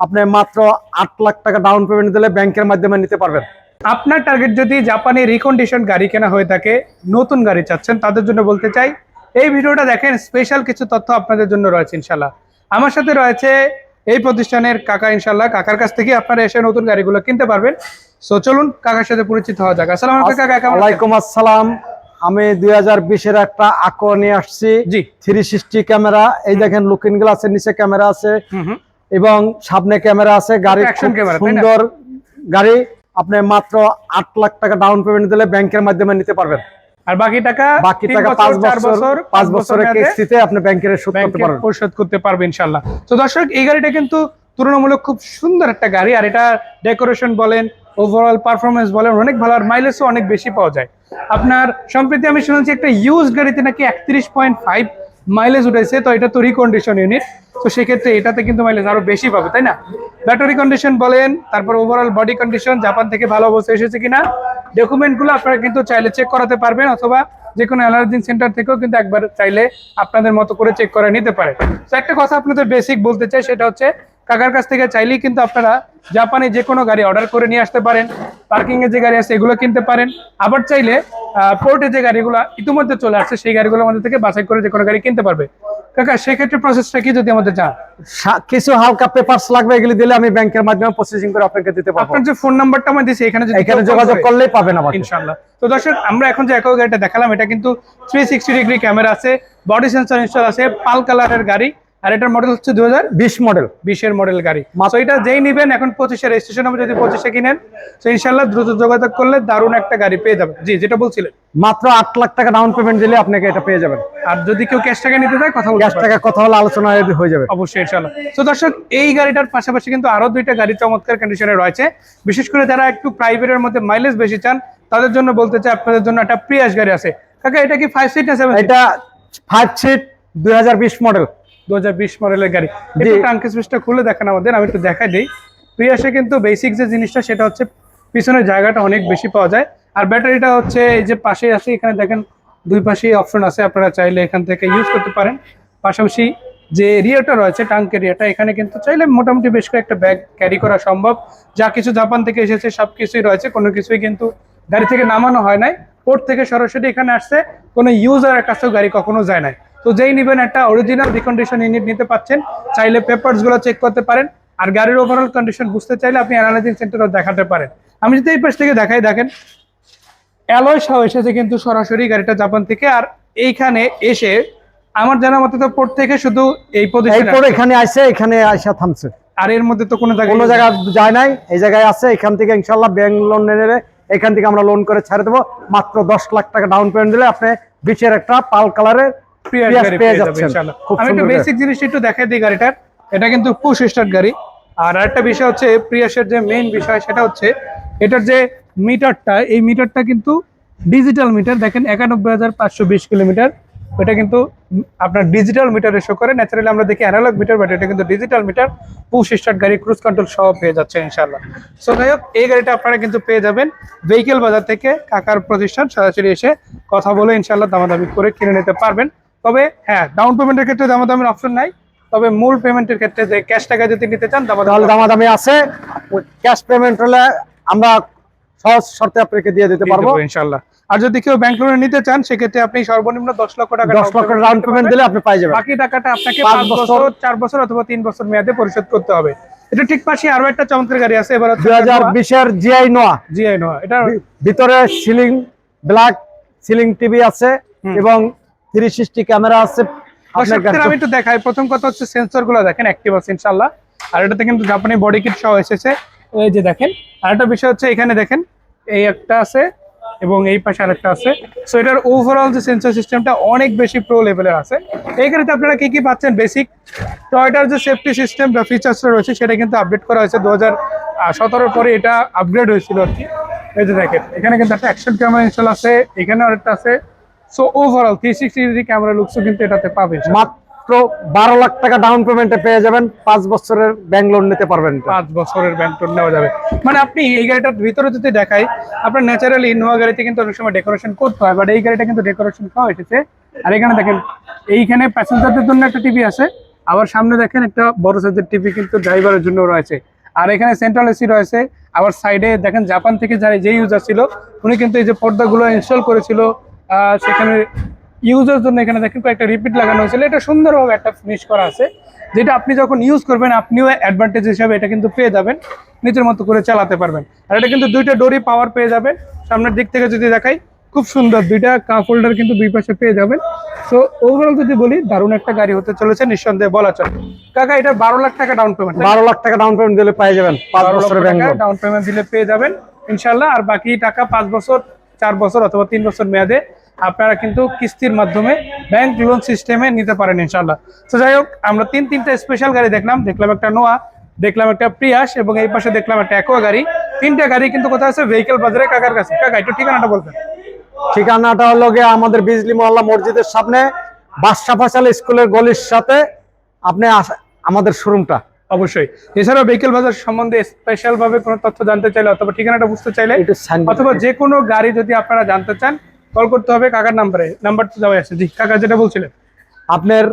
আপনি মাত্র আট লাখ টাকা ডাউন পেমেন্ট দিলে ব্যাংকের মাধ্যমে নিতে পারবেন। আপনার টার্গেট যদি জাপানি রিকন্ডিশন গাড়ি কেনা হয়ে থাকে নতুন গাড়ি চাচ্ছেন তাদের জন্য বলতে চাই এই ভিডিওটা দেখেন স্পেশাল কিছু তথ্য আপনাদের জন্য রয়েছে ইনশাল্লাহ আমার সাথে রয়েছে এই প্রতিষ্ঠানের কাকা ইনশাল্লাহ কাকার কাছ থেকে আপনারা এসে নতুন গাড়িগুলো কিনতে পারবেন। সো চলুন কাকার সাথে পরিচিত হওয়া যাক। আসসালামু কাকা ওয়ালাইকুম আসসালাম। আমি দুই হাজার বিশের একটা আকো নিয়ে আসছি। জি। থ্রি সিক্সটি ক্যামেরা এই দেখেন লুকিং গ্লাসের নিচে ক্যামেরা আছে। এবং সামনে ক্যামেরা আছে গাড়ি? সুন্দর গাড়ি। আপনি মাত্র আট লাখ টাকা ডাউন পেমেন্ট দিলে ব্যাংকের মাধ্যমে নিতে পারবেন। আর বাকি টাকা বাকি টাকা পাঁচ বছর পাঁচ বছরের কিস্তিতে আপনি ব্যাংকের করতে পারবেন। পরিশোধ করতে পারবে ইনশাল্লাহ তো দর্শক এই গাড়িটা কিন্তু তুলনামূলক খুব সুন্দর একটা গাড়ি আর এটা ডেকোরেশন বলেন ওভারঅল পারফরমেন্স বলেন অনেক ভালো আর মাইলেজও অনেক বেশি পাওয়া যায়। আপনার সম্প্রতি আমি শুনেছি একটা ইউজ গাড়িতে নাকি একত্রিশ পয়েন্ট ফাইভ মাইলেজ উঠেছে তো এটা তো রিকন্ডিশন ইউনিট তো সেক্ষেত্রে এটাতে কিন্তু মাইলেজ আরও বেশি পাবে, তাই না? ব্যাটারি কন্ডিশন বলেন, তারপর ওভারঅল বডি কন্ডিশন জাপান থেকে ভালো অবস্থায় এসেছে কিনা ডকুমেন্টগুলো আপনারা কিন্তু চাইলে চেক করাতে পারবেন, অথবা যে কোনো অ্যালার্জিং সেন্টার থেকেও কিন্তু একবার চাইলে আপনাদের মতো করে চেক করে নিতে পারে। তো একটা কথা আপনাদের বেসিক বলতে চাই, সেটা হচ্ছে কাকার কাছ থেকে চাইলেই কিন্তু আপনারা জাপানে যে কোনো গাড়ি অর্ডার করে নিয়ে আসতে পারেন পার্কিং এ যে গাড়ি আছে এগুলো কিনতে পারেন, আবার চাইলে পোর্টে যে গাড়িগুলো ইতিমধ্যে চলে আসছে, সেই গাড়িগুলোর মধ্যে থেকে বাছাই করে যে কোনো গাড়ি কিনতে পারবে। কাকা সেক্ষেত্রে প্রসেসটা কি যদি আমাদের জান? কিছু হালকা পেপারস লাগবে এগুলি দিলে আমি ব্যাংকের মাধ্যমে প্রসেসিং করে আপনাকে দিতে পারব। আপনার যে ফোন নাম্বারটা আমি দিছি এখানে যদি এখানে যোগাযোগ করে- করলেই পাবেন আমাকে। ইনশাআল্লাহ। তো দর্শক আমরা এখন যে একো গাড়িটা দেখালাম এটা কিন্তু থ্রি সিক্সটি ডিগ্রি ক্যামেরা আছে বডি সেন্সর ইনস্টল আছে পাল কালারের গাড়ি। আর এটার মডেল হচ্ছে দু হাজার বিশ মডেল বিশের মডেল গাড়ি। তো এটা যেই নিবেন এখন পঁচিশে রেজিস্ট্রেশন হবে যদি পঁচিশে কিনেন তো ইনশাল্লাহ দ্রুত যোগাযোগ করলে দারুণ একটা গাড়ি পেয়ে যাবেন। জি যেটা বলছিলেন। মাত্র আট লাখ টাকা ডাউন পেমেন্ট দিলে আপনাকে এটা পেয়ে যাবেন। আর যদি কেউ ক্যাশ টাকা নিতে চায় কথা গ্যাস টাকা কথা হলে আলোচনা হয়ে যাবে। অবশ্যই ইনশাল্লাহ তো দর্শক এই গাড়িটার পাশাপাশি কিন্তু আরও দুইটা গাড়ি চমৎকার কন্ডিশনে রয়েছে। বিশেষ করে যারা একটু প্রাইভেটের মধ্যে মাইলেজ বেশি চান তাদের জন্য বলতে চাই আপনাদের জন্য একটা প্রিয়াস গাড়ি আছে। কাকা এটা কি ফাইভ সিট না সেভেন এটা ফাইভ সিট দুই হাজার বিশ মডেল দু হাজার বিশ মডেলের গাড়ি। একটু ট্রাঙ্ক স্পেসটা খুলে দেখান আমাদের আমি একটু দেখাই দিই। প্রিয়াসে কিন্তু বেসিক যে জিনিসটা সেটা হচ্ছে পিছনের জায়গাটা অনেক বেশি পাওয়া যায়। আর ব্যাটারিটা হচ্ছে এই যে পাশে আছে এখানে দেখেন দুই পাশেই অপশন আছে আপনারা চাইলে এখান থেকে ইউজ করতে পারেন। পাশাপাশি যে এরিয়াটা রয়েছে টাঙ্ক এরিয়াটা এখানে কিন্তু চাইলে মোটামুটি বেশ কয়েকটা ব্যাগ ক্যারি করা সম্ভব। যা কিছু জাপান থেকে এসেছে সব কিছুই রয়েছে কোনো কিছুই কিন্তু গাড়ি থেকে নামানো হয় নাই। পোর্ট থেকে সরাসরি এখানে আসছে কোনো ইউজারের কাছেও গাড়ি কখনো যায় নাই। তো যেই নেবেন একটা অরিজিনাল রিকন্ডিশন ইউনিট নিতে পাচ্ছেন চাইলে পেপারসগুলো চেক করতে পারেন আর গাড়ির ওভারঅল কন্ডিশন বুঝতে চাইলে আপনি অ্যানালাইজিং সেন্টারও দেখাতে পারেন। আমি যদি এই পাশ থেকে দেখাই দেখেন অ্যালয় সহ এসেছে কিন্তু সরাসরি গাড়িটা জাপান থেকে আর এইখানে এসে আমার জানা মতে তো পোর্ট থেকে শুধু এই এরপর এখানে আসে এখানে আইসা থামছে। আর এর মধ্যে তো কোনো জায়গায় কোনো জায়গা যায় নাই এই জায়গায় আছে এখান থেকে ইনশাল্লাহ ব্যাংক লোন নিলে এখান থেকে আমরা লোন করে ছাড়ে দেবো। মাত্র দশ লাখ টাকা ডাউন পেমেন্ট দিলে আপনি বিচের একটা পাল কালারের পেয়ে পেয়ে যাচ্ছেন। আমি একটু বেসিক জিনিসটা একটু দেখাই দিই গাড়িটার। এটা কিন্তু পুশ স্টার্ট গাড়ি। আর আরেকটা বিষয় হচ্ছে প্রিয়াসের যে মেইন বিষয় সেটা হচ্ছে এটার যে মিটারটা এই মিটারটা কিন্তু ডিজিটাল মিটার দেখেন একানব্বই হাজার পাঁচশো বিশ কিলোমিটার। ওটা কিন্তু আপনার ডিজিটাল মিটারে শো করে। ন্যাচারালি আমরা দেখি অ্যানালগ মিটার বাট এটা কিন্তু ডিজিটাল মিটার পুশ স্টার্ট গাড়ি ক্রুজ কন্ট্রোল সহ পেয়ে যাচ্ছে ইনশাল্লাহ সো যাই হোক এই গাড়িটা আপনারা কিন্তু পেয়ে যাবেন। ভেহিকেল বাজার থেকে কাকার প্রতিষ্ঠান সরাসরি এসে কথা বলে ইনশাল্লাহ দামাদামি করে কিনে নিতে পারবেন। তবে হ্যাঁ ডাউন পেমেন্টের ক্ষেত্রে দামাদামির অপশন নাই। তবে মূল পেমেন্টের ক্ষেত্রে যে ক্যাশ টাকা যদি নিতে চান তাহলে দামাদামি আছে। ক্যাশ পেমেন্ট হলে আমরা সহজ শর্তে আপনাকে দিয়ে দিতে পারব। ইনশাল্লাহ আর যদি কেউ ব্যাংক লোনে নিতে চান সেক্ষেত্রে আপনি সর্বনিম্ন দশ লক্ষ টাকা দশ লক্ষ ডাউন পেমেন্ট দিলে আপনি পাই যাবেন। বাকি টাকাটা আপনাকে পাঁচ বছর। চার বছর অথবা তিন বছর মেয়াদে পরিশোধ করতে হবে। এটা ঠিক পাশে আরও একটা চমৎকার গাড়ি আছে এবার দুই হাজার বিশের জিআই নোয়া জিআই নোয়া এটা ভিতরে সিলিং ব্ল্যাক সিলিং টিভি আছে এবং থ্রি সিক্সটি ক্যামেরা আছে। আমি একটু দেখাই। প্রথম কথা হচ্ছে সেন্সরগুলো দেখেন অ্যাক্টিভ আছে ইনশাল্লাহ আর এটাতে কিন্তু জাপানি বডি কিট সহ এসেছে। এই যে দেখেন আর একটা বিষয় হচ্ছে এখানে দেখেন এই একটা আছে এবং এই পাশে আরেকটা আছে। সো এটার ওভারঅল যে সেন্সর সিস্টেমটা অনেক বেশি প্রো লেভেলের আছে। এই গাড়িতে আপনারা কি কি পাচ্ছেন? বেসিক টয়টার যে সেফটি সিস্টেম বা ফিচার্স রয়েছে সেটা কিন্তু আপডেট করা হয়েছে দু হাজার সতেরো পরে এটা আপগ্রেড হয়েছিল আর কি। এই যে দেখেন এখানে কিন্তু একটা অ্যাকশন ক্যামেরা ইনস্টল আছে এখানে আরেকটা আছে। So overall three sixty degree camera লুকসও কিন্তু এটাতে পাবেন। মাত্র বারো লাখ টাকা ডাউন পেমেন্টে পেয়ে যাবেন। পাঁচ বছরের ব্যাংক লোন নিতে পারবেন। পাঁচ বছরের ব্যাংক লোন নেওয়া যাবে। মানে আপনি এই গাড়িটার ভিতরে যদি দেখাই আপনার ন্যাচারালি ইনোভা গাড়িতে কিন্তু অনেক সময় ডেকোরেশন করতে হয় বাট এই গাড়িটা কিন্তু ডেকোরেশন খাওয়া এসেছে আর এখানে দেখেন এইখানে প্যাসেঞ্জারদের জন্য একটা টিভি আছে আবার সামনে দেখেন একটা বড় সাইজের টিভি কিন্তু ড্রাইভারের জন্য রয়েছে। আর এখানে সেন্ট্রাল এসি রয়েছে আবার সাইডে দেখেন জাপান থেকে যারা যে ইউজার ছিল উনি কিন্তু এই যে পর্দাগুলো ইনস্টল করেছিল সেখানে ইউজের জন্য এখানে দেখেন কয়েকটা রিপিট লাগানো হয়েছিল। এটা সুন্দরভাবে একটা ফিনিশ করা আছে। যেটা আপনি যখন ইউজ করবেন আপনিও অ্যাডভান্টেজ হিসাবে এটা কিন্তু পেয়ে যাবেন। নিজের মতো করে চালাতে পারবেন। আর এটা কিন্তু দুইটা ডোরি পাওয়ার পেয়ে যাবেন। সামনের দিক থেকে যদি দেখাই খুব সুন্দর। দুইটা কাপ হোল্ডার কিন্তু দুই পাশে পেয়ে যাবেন। তো ওভারঅল যদি বলি দারুণ একটা গাড়ি হতে চলেছে নিঃসন্দেহে বলা চলে। কাকা এটা বারো লাখ টাকা ডাউন পেমেন্ট বারো লাখ টাকা ডাউন পেমেন্ট দিলে পেয়ে যাবেন। পাঁচ বছরের ব্যাংক ডাউন পেমেন্ট দিলে পেয়ে যাবেন ইনশাল্লাহ। আর বাকি টাকা পাঁচ বছর চার বছর অথবা তিন বছর মেয়াদে আপনারা কিন্তু কিস্তির মাধ্যমে ব্যাংক লোন সিস্টেমে নিতে পারেন ইনশাল্লাহ তো যাই হোক, আমরা তিন, তিনটা স্পেশাল গাড়ি দেখলাম। দেখলাম একটা নোয়া দেখলাম একটা প্রিয়াস এবং এই পাশে দেখলাম একটা অ্যাকোয়া গাড়ি। তিনটা গাড়ি কিন্তু কোথায় আছে? ভেহিকেল বাজারে কাকার কাছে। কাকা, একটু ঠিকানাটা বলবেন। ঠিকানাটা হলো গিয়ে আমাদের বিজলি মহল্লা মসজিদের সামনে বাদশা ফাসাল স্কুলের গলির সাথে আপনি আমাদের শোরুমটা অবশ্যই। এছাড়াও ভেহিকেল বাজার সম্বন্ধে স্পেশাল ভাবে কোনো তথ্য জানতে চাইলে অথবা ঠিকানাটা বুঝতে চাইলে অথবা যে কোনো গাড়ি যদি আপনারা জানতে চান কল করতে হবে কাকার নাম্বারে নাম্বার তো দেওয়া আছে। জি কাকা যেটা বলছিলেন। আপনার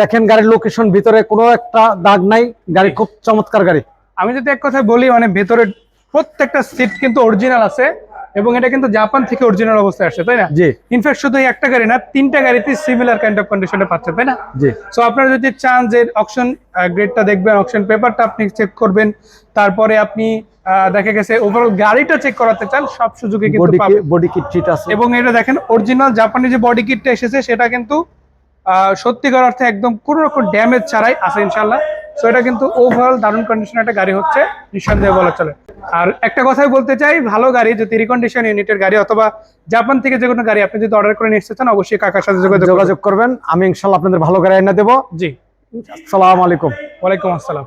দেখেন গাড়ির লোকেশন ভিতরে কোনো একটা দাগ নাই গাড়ি খুব চমৎকার গাড়ি। আমি যদি এক কথায় বলি মানে ভেতরে প্রত্যেকটা সিট কিন্তু অরিজিনাল আছে। এবং এটা কিন্তু জাপান থেকে অরিজিনাল অবস্থায় আসছে তাই না? জি। ইনফ্যাক্ট শুধু এই একটা গাড়ি না তিনটা গাড়িতে সিমিলার কাইন্ড অফ কন্ডিশনে পাচ্ছে তাই না? জি। সো আপনারা যদি চান যে অপশন গ্রেডটা দেখবেন অপশন পেপারটা আপনি চেক করবেন তারপরে আপনি দেখা গেছে ওভারঅল গাড়িটা চেক করাতে চান সব সুযোগে কিন্তু বডি কিট ঠিক আছে। এবং এটা দেখেন অরিজিনাল জাপানি যে বডি কিটটা এসেছে সেটা কিন্তু আহ, সত্যিকার অর্থে একদম কোনো রকম ড্যামেজ ছাড়াই আছে ইনশাল্লাহ সো এটা কিন্তু ওভারঅল দারুণ কন্ডিশন একটা গাড়ি হচ্ছে নিঃসন্দেহে বলা চলে। আর একটা কথাই বলতে চাই ভালো গাড়ি যদি রিকন্ডিশন ইউনিটের গাড়ি অথবা জাপান থেকে যে কোনো গাড়ি আপনি যদি অর্ডার করে নিয়ে এসেছেন চান অবশ্যই কাকার সাথে যোগাযোগ করবেন। যোগাযোগ করবেন। আমি ইনশাল্লাহ আপনাদের ভালো গাড়ি এনে দেবো। জি। আসসালামু আলাইকুম ওয়ালাইকুম আসসালাম।